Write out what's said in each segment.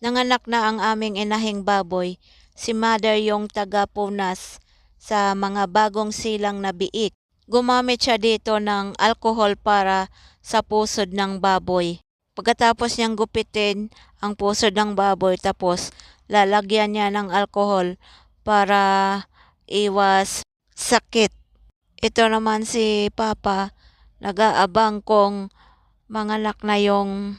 Nanganak na ang aming inahing baboy. Si mother yung taga-punas sa mga bagong silang na biik. Gumamit siya dito ng alcohol para sa pusod ng baboy. Pagkatapos niyang gupitin ang pusod ng baboy tapos lalagyan niya ng alcohol para iwas sakit. Ito naman si Papa, nag-aabang kung manganak na yung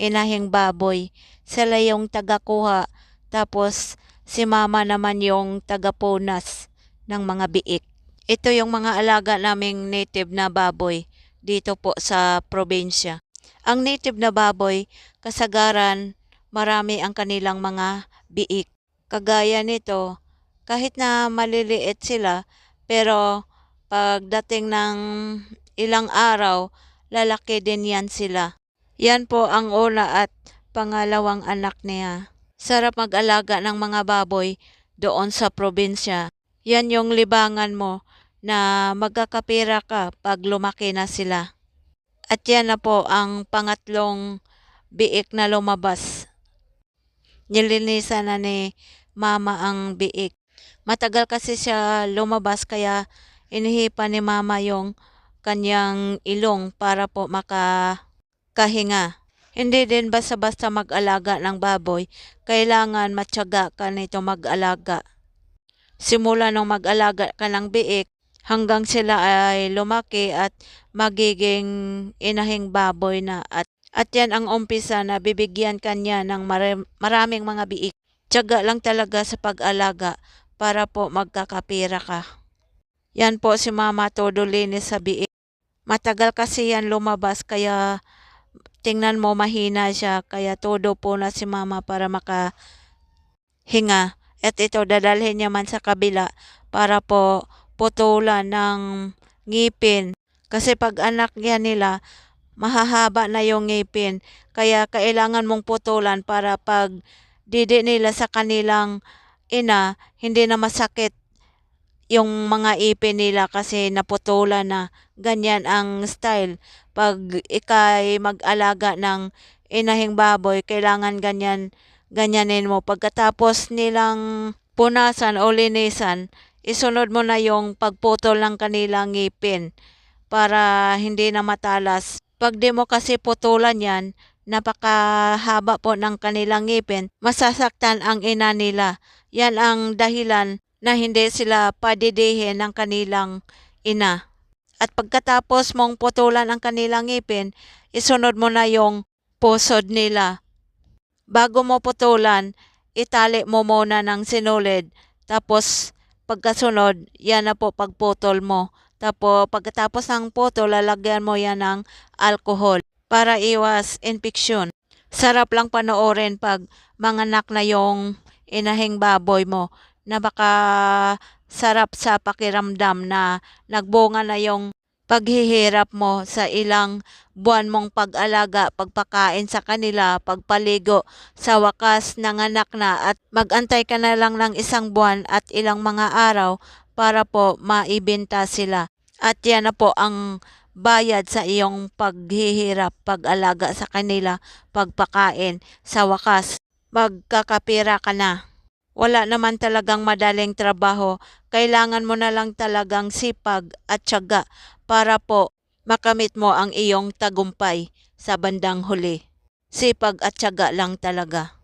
inahing baboy. Sila yung tagakuha, tapos si Mama naman yung tagapunas ng mga biik. Ito yung mga alaga naming native na baboy dito po sa probinsya. Ang native na baboy, kasagaran, marami ang kanilang mga biik. Kagaya nito, kahit na maliliit sila, pero pagdating ng ilang araw, lalaki din yan sila. Yan po ang una at pangalawang anak niya. Sarap mag-alaga ng mga baboy doon sa probinsya. Yan yung libangan mo na magkakapira ka pag lumaki na sila. At yan na po ang pangatlong biik na lumabas. Nilinisan na ni mama ang biik. Matagal kasi siya lumabas kaya inihipa ni mama yung kanyang ilong para po makakahinga. Hindi din basta-basta mag-alaga ng baboy, kailangan matyaga ka nito mag-alaga. Simula nung mag-alaga ka ng biik, hanggang sila ay lumaki at magiging inahing baboy na at at yan ang umpisa na bibigyan kanya ng mara- maraming mga biik. Tiyaga lang talaga sa pag-alaga para po magkakapira ka. Yan po si Mama todo linis sa biik. Matagal kasi yan lumabas kaya tingnan mo mahina siya kaya todo po na si Mama para makahinga. At ito dadalhin niya man sa kabila para po putulan ng ngipin. Kasi pag anak niya nila, mahahaba na yung ngipin. Kaya kailangan mong putulan para pag didi nila sa kanilang ina, hindi na masakit yung mga ipin nila kasi naputulan na. Ganyan ang style. Pag ikay mag-alaga ng inahing baboy, kailangan ganyan, ganyanin mo. Pagkatapos nilang punasan o linisan, isunod mo na yung pagputol ng kanilang ngipin para hindi na matalas. Pag di mo kasi putulan yan, napakahaba po ng kanilang ngipin, masasaktan ang ina nila. Yan ang dahilan na hindi sila padidihin ng kanilang ina. At pagkatapos mong putulan ang kanilang ngipin, isunod mo na yung pusod nila. Bago mo putulan, itali mo muna ng sinulid. Tapos pagkasunod, yan na po pagputol mo. Tapos pagkatapos ng putol, lalagyan mo yan ng alcohol para iwas infeksyon. Sarap lang panoorin pag manganak na yung inahing baboy mo na baka sarap sa pakiramdam na nagbunga na yung paghihirap mo sa ilang buwan mong pag-alaga, pagpakain sa kanila, pagpaligo, sa wakas nanganak na at magantay ka na lang ng isang buwan at ilang mga araw para po maibenta sila. At yan na po ang bayad sa iyong paghihirap, pag-alaga sa kanila, pagpakain, sa wakas, magkakapira ka na. Wala naman talagang madaling trabaho. Kailangan mo na lang talagang sipag at tiyaga para po makamit mo ang iyong tagumpay sa bandang huli. Sipag at tiyaga lang talaga.